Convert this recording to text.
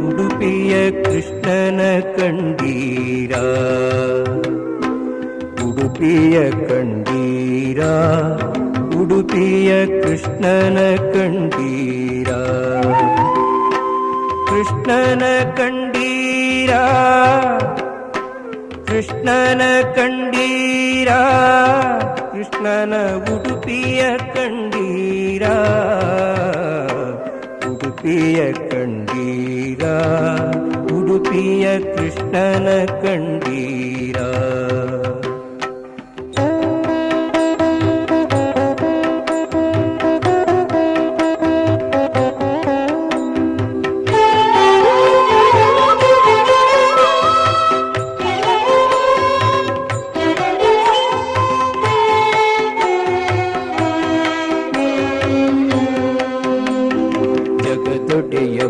உடுப்பிய கிருஷ்ணன கண்டீரா? உடுப்பிய கண்டீரா? உடுப்பிய கிருஷ்ணன கண்டீரா? கிருஷ்ணன கண்டீரா? கிருஷ்ணன கண்டீரா? கிருஷ்ணன உடுப்பிய கண்டீரா? உடுப்பிய கண்டீரா உடுப்பிய கிருஷ்ணன கண்டீரா துடைய